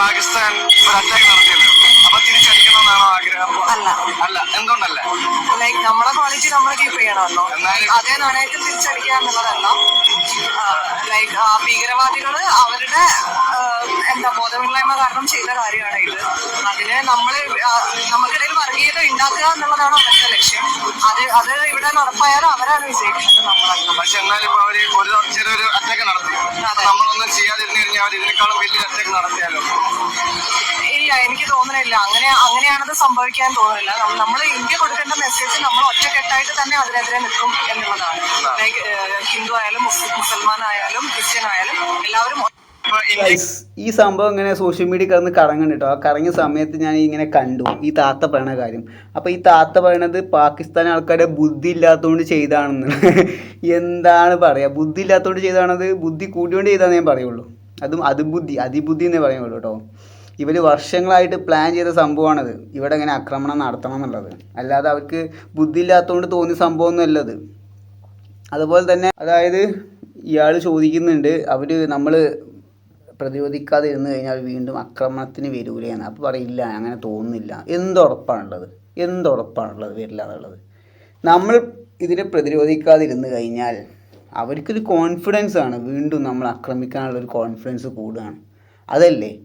പാകിസ്ഥാൻ ഒരു അറ്റാക്ക് നടത്തിയല്ലോ തിരിച്ചടിക്കണമെന്നാണോ ആഗ്രഹം? അല്ല. അല്ല എന്തുകൊണ്ടല്ല? ലൈക്ക് നമ്മളെ ക്വാളിറ്റി നമ്മൾ കീപ്പ് ചെയ്യണമല്ലോ. അതേ നാണയത്തിൽ തിരിച്ചടിക്കുക എന്നുള്ളതല്ല. ലൈക്ക് ഭീകരവാദികൾ അവരുടെ എന്താ ബോധമില്ലായ്മ കാരണം ചെയ്ത കാര്യമാണ് ഇത്. അതിന് നമ്മൾ നമുക്കിടയിൽ വർഗീയത ഉണ്ടാക്കുക എന്നുള്ളതാണ് അവരുടെ ലക്ഷ്യം. അത് അത് ഇവിടെ നടപ്പായാലും അവരാണ് വിജയിക്കുന്നത് നമ്മളല്ല പക്ഷെ എന്നാലും ഇപ്പൊ അവർ ഒരു ചെറിയൊരു അറ്റാക്ക് നടത്തി. നമ്മളൊന്നും ചെയ്യാതിരുന്നു കഴിഞ്ഞാൽ അവർ ഇതിനേക്കാളും വലിയൊരു അറ്റാക്ക് നടത്തിയാലോ? ഇല്ല എനിക്ക് തോന്നുന്നില്ല. അങ്ങനെ അങ്ങനെയാണത് സംഭവിക്കാൻ തോന്നുന്നില്ല. നമ്മൾ ഇന്ത്യ കൊടുക്കേണ്ട മെസ്സേജ് നമ്മൾ ഒറ്റക്കെട്ടായിട്ട് തന്നെ അതിനെതിരെ നിൽക്കും എന്നുള്ളതാണ്. ലൈക്ക് ഹിന്ദു ആയാലും മുസ്ലിം മുസൽമാൻ ആയാലും ക്രിസ്ത്യൻ ആയാലും എല്ലാവരും ഈ സംഭവം ഇങ്ങനെ സോഷ്യൽ മീഡിയ കിടന്ന് കറങ്ങണം കേട്ടോ ആ കറങ്ങിയ സമയത്ത് ഞാൻ ഇങ്ങനെ കണ്ടു. ഈ താത്ത പറയണ കാര്യം. അപ്പോൾ ഈ താത്ത പറയണത് പാകിസ്ഥാൻ ആൾക്കാരുടെ ബുദ്ധി ഇല്ലാത്തതുകൊണ്ട് ചെയ്താണെന്ന്. എന്താണ് പറയുക ബുദ്ധി ഇല്ലാത്തതുകൊണ്ട് ചെയ്താണത്? ബുദ്ധി കൂടിയോണ്ട് ചെയ്താന്നേ ഞാൻ പറയുള്ളൂ. അതും അതിബുദ്ധി അതിബുദ്ധി എന്നേ പറയുള്ളൂ കേട്ടോ ഇവർ വർഷങ്ങളായിട്ട് പ്ലാൻ ചെയ്ത സംഭവമാണത്. ഇവിടെ ഇങ്ങനെ ആക്രമണം നടത്തണം എന്നുള്ളത്. അല്ലാതെ അവർക്ക് ബുദ്ധി ഇല്ലാത്തതുകൊണ്ട് തോന്നിയ സംഭവമൊന്നും അല്ലത്. അതുപോലെ തന്നെ അതായത് ഇയാൾ ചോദിക്കുന്നുണ്ട് അവർ നമ്മൾ പ്രതിരോധിക്കാതെ ഇരുന്ന് കഴിഞ്ഞാൽ വീണ്ടും ആക്രമണത്തിന് വരൂലെന്ന്. അപ്പോൾ പറയില്ല അങ്ങനെ തോന്നുന്നില്ല. എന്തുറപ്പാണുള്ളത്? എന്തുറപ്പാണുള്ളത് വരില്ല എന്നുള്ളത് നമ്മൾ ഇതിനെ പ്രതിരോധിക്കാതെ ഇരുന്ന് കഴിഞ്ഞാൽ അവർക്കൊരു കോൺഫിഡൻസ് ആണ്. വീണ്ടും നമ്മൾ ആക്രമിക്കാനുള്ളൊരു കോൺഫിഡൻസ് കൂടുകയാണ്. അതല്ലേ?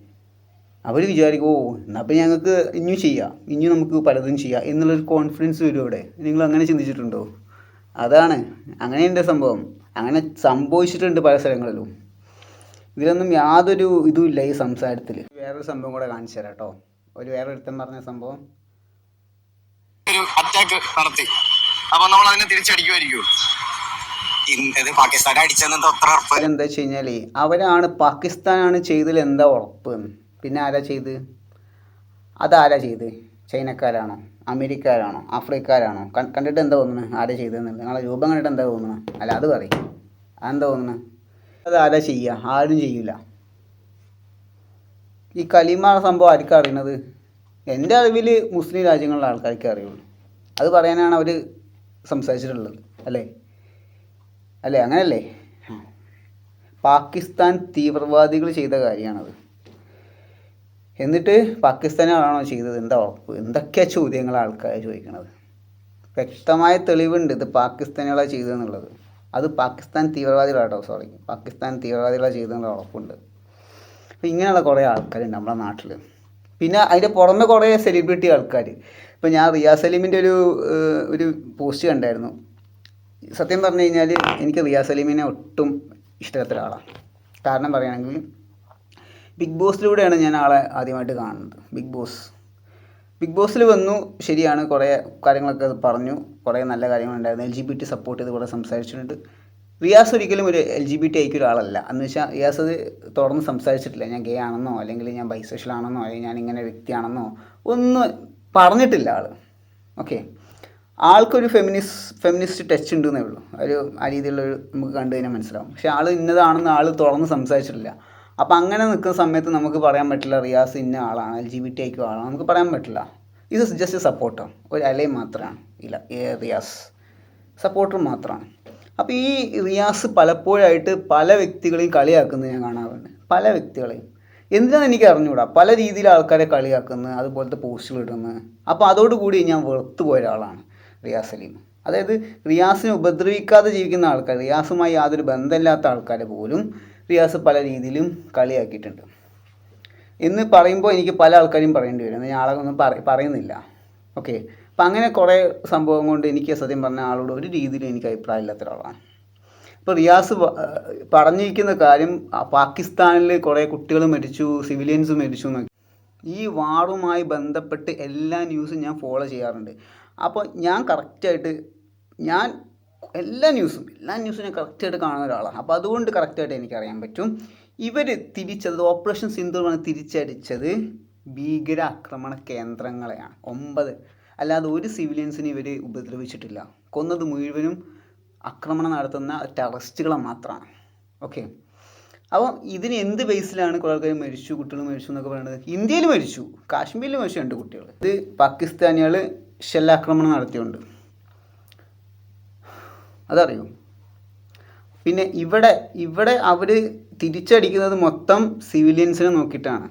അവർ വിചാരിക്കും ഓ എന്നാൽ അപ്പം ഞങ്ങൾക്ക് ഇനിയും ചെയ്യാം ഇനിയും നമുക്ക് പലതും ചെയ്യാം എന്നുള്ളൊരു കോൺഫിഡൻസ് വരും അവിടെ. നിങ്ങൾ അങ്ങനെ ചിന്തിച്ചിട്ടുണ്ടോ? അതാണ്. അങ്ങനെയുണ്ട് സംഭവം. അങ്ങനെ സംഭവിച്ചിട്ടുണ്ട് പല സ്ഥലങ്ങളിലും. ഇതിലൊന്നും യാതൊരു ഇതുമില്ല ഇല്ല ഈ സംസാരത്തിൽ വേറൊരു സംഭവം കൂടെ കാണിച്ചു തരാം കേട്ടോ. ഒരു വേറെ ഒരുത്തൻ പറഞ്ഞ സംഭവം. ഒരു അറ്റാക്ക് നടത്തി. അപ്പൊ നമ്മൾ അതിനെ തിരിച്ചടിക്കുമായിരിക്കും പാകിസ്ഥാൻ അടിച്ചെന്ന് അവരെന്താ വെച്ച് കഴിഞ്ഞാൽ അവരാണ് പാകിസ്ഥാനാണ് ചെയ്തതിൽ എന്താ ഉറപ്പ്? പിന്നെ ആരാ ചെയ്ത്? അതാരാ ചെയ്ത്? ചൈനക്കാരാണോ? അമേരിക്കാരാണോ? ആഫ്രിക്കാരാണോ? കൺ- കണ്ടിട്ട് എന്താ തോന്നുന്നത് ആരാ ചെയ്തതെന്നുള്ളത് നിങ്ങളെ രൂപം കണ്ടിട്ട് എന്താ തോന്നുന്നത് അല്ല അത് പറയും. അതെന്താ തോന്നുന്നത് അത് ആരാ ചെയ്യുക? ആരും ചെയ്യില്ല ഈ കലിമ സംഭവം ആർക്കാ അറിയണത്? എന്റെ അറിവിൽ മുസ്ലിം രാജ്യങ്ങളിലെ ആൾക്കാർക്ക് അറിയുള്ളൂ. അത് പറയാനാണ് അവർ സംസാരിച്ചിട്ടുള്ളത്. അല്ലേ? അല്ലേ? അങ്ങനെയല്ലേ. പാകിസ്ഥാൻ തീവ്രവാദികൾ ചെയ്ത കാര്യമാണത്. എന്നിട്ട് പാകിസ്ഥാനാണോ ചെയ്തത്? എന്താ ഉറപ്പ്? ചോദ്യങ്ങൾ ആൾക്കാർ ചോദിക്കുന്നത് വ്യക്തമായ തെളിവുണ്ട് ഇത് പാകിസ്ഥാനികളാണ് ചെയ്തതെന്നുള്ളത്. അത് പാകിസ്ഥാൻ തീവ്രവാദികളാട്ടോ സോറി പാകിസ്ഥാൻ തീവ്രവാദികളാണ് ചെയ്തതെന്നുള്ള ഉറപ്പുണ്ട്. അപ്പോൾ ഇങ്ങനെയുള്ള കുറേ ആൾക്കാരുണ്ട് നമ്മുടെ നാട്ടിൽ പിന്നെ അതിന്റെ പുറമെ കുറേ സെലിബ്രിറ്റി ആൾക്കാർ ഇപ്പോൾ ഞാൻ റിയാസ് സലീമിന്റെ ഒരു ഒരു പോസ്റ്റ് കണ്ടായിരുന്നു. സത്യം പറഞ്ഞു കഴിഞ്ഞാൽ എനിക്ക് റിയാസ് സലീമിനെ ഒട്ടും ഇഷ്ടമില്ലാത്ത ഒരാളാണ് കാരണം പറയുകയാണെങ്കിൽ ബിഗ് ബോസിലൂടെയാണ് ഞാൻ ആളെ ആദ്യമായിട്ട് കാണുന്നത്. ബിഗ് ബോസ് ബിഗ് ബോസിൽ വന്നു ശരിയാണ് കുറേ കാര്യങ്ങളൊക്കെ പറഞ്ഞു കുറേ നല്ല കാര്യങ്ങളുണ്ടായിരുന്നു. L G B T support ചെയ്ത് കുറേ സംസാരിച്ചിട്ടുണ്ട്. റിയാസ് ഒരിക്കലും ഒരു എൽ ജി ബി ടി ഐക്ക് ഒരാളല്ല. എന്ന് വെച്ചാൽ റിയാസ് അത് തുറന്ന് സംസാരിച്ചിട്ടില്ല. ഞാൻ ഗേ ആണെന്നോ അല്ലെങ്കിൽ ഞാൻ ബൈസെക്ഷൽ ആണെന്നോ അല്ലെങ്കിൽ ഞാൻ ഇങ്ങനെ വ്യക്തിയാണെന്നോ ഒന്നും പറഞ്ഞിട്ടില്ല ആൾ ഓക്കെ ആൾക്കൊരു ഫെമിനിസ് ഫെമിനിസ്റ്റ് ടച്ച് ഉണ്ടെന്നേ ഉള്ളൂ. ഒരു ആ രീതിയിലുള്ളൊരു നമുക്ക് കണ്ടു കഴിഞ്ഞാൽ മനസ്സിലാവും. പക്ഷേ ആൾ ഇന്നതാണെന്ന് ആൾ തുറന്ന് സംസാരിച്ചിട്ടില്ല. അപ്പോൾ അങ്ങനെ നിൽക്കുന്ന സമയത്ത് നമുക്ക് പറയാൻ പറ്റില്ല റിയാസ് ഇന്ന ആളാണ് എൽ ജി ബി ടി ആളാണ്. നമുക്ക് പറയാൻ പറ്റില്ല. ഇത് ജസ്റ്റ് സപ്പോർട്ടർ ഒരു അലയും മാത്രമാണ്. ഇല്ല ഏ റിയാസ് സപ്പോർട്ടർ മാത്രമാണ്. അപ്പോൾ ഈ റിയാസ് പലപ്പോഴായിട്ട് പല വ്യക്തികളെയും കളിയാക്കുന്നത് ഞാൻ കാണാറുണ്ട്. പല വ്യക്തികളെയും. എന്തിനാണ് എനിക്ക് അറിഞ്ഞുകൂടാ പല രീതിയിൽ ആൾക്കാരെ കളിയാക്കുന്നത് അതുപോലത്തെ പോസ്റ്റുകൾ ഇടുന്നത് അപ്പോൾ അതോടുകൂടി ഞാൻ വെറുത്തു പോയ ഒരാളാണ് റിയാസ് അലീം അതായത് റിയാസിനെ ഉപദ്രവിക്കാതെ ജീവിക്കുന്ന ആൾക്കാർ റിയാസുമായി യാതൊരു ബന്ധമില്ലാത്ത ആൾക്കാരെ പോലും റിയാസ് പല രീതിയിലും കളിയാക്കിയിട്ടുണ്ട്. എന്ന് പറയുമ്പോൾ എനിക്ക് പല ആൾക്കാരും പറയേണ്ടി വരും. ഞാൻ ആളെ ഒന്നും പറ പറയുന്നില്ല. ഓക്കെ. അപ്പം അങ്ങനെ കുറേ സംഭവം കൊണ്ട് എനിക്ക് സത്യം പറഞ്ഞ ആളോട് ഒരു രീതിയിലും എനിക്ക് അഭിപ്രായമില്ലാത്ത ഒരാളാണ്. ഇപ്പോൾ റിയാസ് പറഞ്ഞിരിക്കുന്ന കാര്യം പാകിസ്ഥാനിൽ കുറേ കുട്ടികൾ മരിച്ചു സിവിലിയൻസ് മരിച്ചു എന്നൊക്കെ. ഈ വാറുമായി ബന്ധപ്പെട്ട് എല്ലാ ന്യൂസും ഞാൻ ഫോളോ ചെയ്യാറുണ്ട്. അപ്പോൾ ഞാൻ കറക്റ്റായിട്ട് ഞാൻ എല്ലാ ന്യൂസും എല്ലാ ന്യൂസും ഞാൻ കറക്റ്റായിട്ട് കാണുന്ന ഒരാളാണ്. അപ്പോൾ അതുകൊണ്ട് കറക്റ്റായിട്ട് എനിക്കറിയാൻ പറ്റും. ഇവർ തിരിച്ചത് ഓപ്പറേഷൻ സിന്ധുവാണ് തിരിച്ചടിച്ചത് ഭീകര ആക്രമണ കേന്ദ്രങ്ങളെയാണ്. ഒമ്പത്. അല്ലാതെ ഒരു സിവിലിയൻസിനെ ഇവർ ഉപദ്രവിച്ചിട്ടില്ല. കൊന്നത് മുഴുവനും ആക്രമണം നടത്തുന്ന ടെററിസ്റ്റുകളെ മാത്രമാണ്. ഓക്കെ അപ്പോൾ ഇതിന് എന്ത് ബേസിലാണ് കുറേ ആൾക്കാർ മരിച്ചു കുട്ടികൾ മരിച്ചു എന്നൊക്കെ പറയുന്നത് ഇന്ത്യയിൽ മരിച്ചു. കാശ്മീരിൽ മരിച്ചു രണ്ട് കുട്ടികൾ ഇത് പാകിസ്ഥാനികൾ ഷെല്ലാക്രമണം നടത്തിയുണ്ട് അതറിയോ? പിന്നെ ഇവിടെ ഇവിടെ അവർ തിരിച്ചടിക്കുന്നത് മൊത്തം സിവിലിയൻസിനെ നോക്കിയിട്ടാണ്.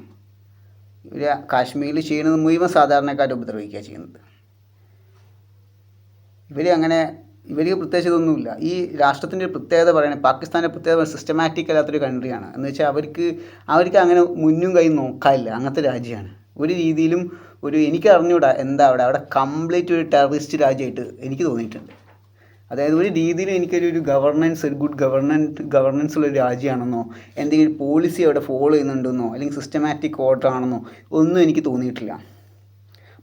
കാശ്മീരിൽ ചെയ്യുന്നത് മുഴുവൻ സാധാരണക്കാരെ ഉപദ്രവിക്കുക ചെയ്യുന്നത്. ഇവർ അങ്ങനെ ഇവർക്ക് പ്രത്യേകിച്ച് ഇതൊന്നുമില്ല. ഈ രാഷ്ട്രത്തിന്റെ ഒരു പ്രത്യേകത പറയുന്നത് പാകിസ്ഥാന്റെ പ്രത്യേകത സിസ്റ്റമാറ്റിക് അല്ലാത്തൊരു കൺട്രിയാണ് എന്ന് വെച്ചാൽ അവർക്ക് അവർക്ക് അങ്ങനെ മുന്നും കൈ നോക്കാനില്ല. അങ്ങനത്തെ രാജ്യമാണ്. ഒരു രീതിയിലും ഒരു എനിക്ക് അറിഞ്ഞൂടാ എന്താ അവിടെ അവിടെ കംപ്ലീറ്റ് ഒരു ടെററിസ്റ്റ് രാജ്യമായിട്ട് എനിക്ക് തോന്നിയിട്ടുണ്ട്. അതായത് ഒരു രീതിയിൽ എനിക്കൊരു ഒരു ഗവർണൻസ് ഒരു ഗുഡ് ഗവർണൻസ് ഗവർണൻസ് ഉള്ള ഒരു രാജ്യമാണെന്നോ എന്തെങ്കിലും പോളിസി അവിടെ ഫോളോ ചെയ്യുന്നുണ്ടെന്നോ അല്ലെങ്കിൽ സിസ്റ്റമാറ്റിക് ഓർഡർ ആണെന്നോ ഒന്നും എനിക്ക് തോന്നിയിട്ടില്ല.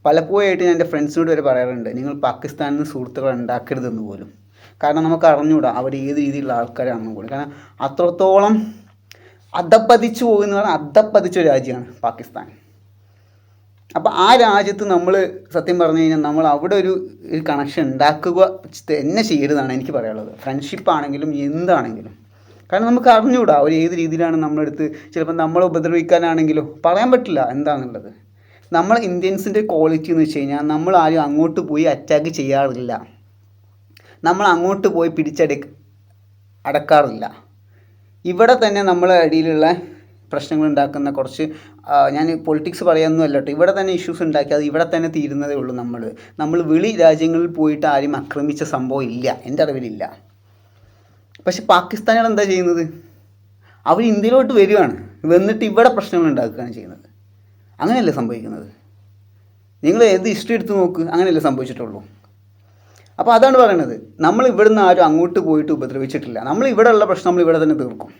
പലപ്പോഴായിട്ട് ഞാൻ എന്റെ ഫ്രണ്ട്സിനോട് വരെ പറയാറുണ്ട് നിങ്ങൾ പാകിസ്ഥാനിൽ നിന്ന് സുഹൃത്തുക്കൾ ഉണ്ടാക്കരുതെന്ന് പോലും. കാരണം നമുക്ക് അറിഞ്ഞുകൂടാ അവർ ഏത് രീതിയിലുള്ള ആൾക്കാരാണെന്ന് പോലും. കാരണം അത്രത്തോളം അധപ്പതിച്ചു പോകുന്ന അധപ്പതിച്ച രാജ്യമാണ് പാകിസ്ഥാൻ. അപ്പോൾ ആ രാജ്യത്ത് നമ്മൾ സത്യം പറഞ്ഞു കഴിഞ്ഞാൽ നമ്മൾ അവിടെ ഒരു ഒരു കണക്ഷൻ ഉണ്ടാക്കുക തന്നെ ചെയ്യരുതാണ് എനിക്ക് പറയാനുള്ളത്. ഫ്രണ്ട്ഷിപ്പ് ആണെങ്കിലും എന്താണെങ്കിലും. കാരണം നമുക്ക് അറിഞ്ഞുകൂടാ അവർ ഏത് രീതിയിലാണ് നമ്മളെടുത്ത് ചിലപ്പോൾ നമ്മളെ ഉപദ്രവിക്കാനാണെങ്കിലോ പറയാൻ പറ്റില്ല എന്താണെന്നുള്ളത് നമ്മൾ ഇന്ത്യൻസിന്റെ ക്വാളിറ്റി എന്ന് വെച്ച് കഴിഞ്ഞാൽ നമ്മൾ ആരും അങ്ങോട്ട് പോയി അറ്റാക്ക് ചെയ്യാറില്ല. നമ്മൾ അങ്ങോട്ട് പോയി പിടിച്ചട അടക്കാറില്ല. ഇവിടെ തന്നെ നമ്മളെ അടിയിലുള്ള പ്രശ്നങ്ങൾ ഉണ്ടാക്കുന്ന കുറച്ച് ഞാൻ പൊളിറ്റിക്സ് പറയാനൊന്നും കേട്ടോ. ഇവിടെ തന്നെ ഇഷ്യൂസ് ഉണ്ടാക്കി അത് ഇവിടെ തന്നെ തീരുന്നതേ ഉള്ളൂ നമ്മൾ നമ്മൾ വിളി രാജ്യങ്ങളിൽ പോയിട്ട് ആരും ആക്രമിച്ച സംഭവം ഇല്ല. എന്റെ അറിവിലില്ല. പക്ഷെ പാകിസ്ഥാനികൾ എന്താ ചെയ്യുന്നത്? അവർ ഇന്ത്യയിലോട്ട് വരികയാണ്. വന്നിട്ട് ഇവിടെ പ്രശ്നങ്ങൾ ഉണ്ടാക്കുകയാണ് ചെയ്യുന്നത്. അങ്ങനെയല്ലേ സംഭവിക്കുന്നത്? നിങ്ങൾ ഏത് ഹിസ്റ്ററി എടുത്ത് നോക്ക് അങ്ങനെയല്ലേ സംഭവിച്ചിട്ടുള്ളൂ. അപ്പോൾ അതാണ് പറയുന്നത് നമ്മൾ ഇവിടുന്ന് ആരും അങ്ങോട്ട് പോയിട്ട് ഉപദ്രവിച്ചിട്ടില്ല. നമ്മൾ ഇവിടെ ഉള്ള പ്രശ്നം നമ്മൾ ഇവിടെ തന്നെ തീർക്കും.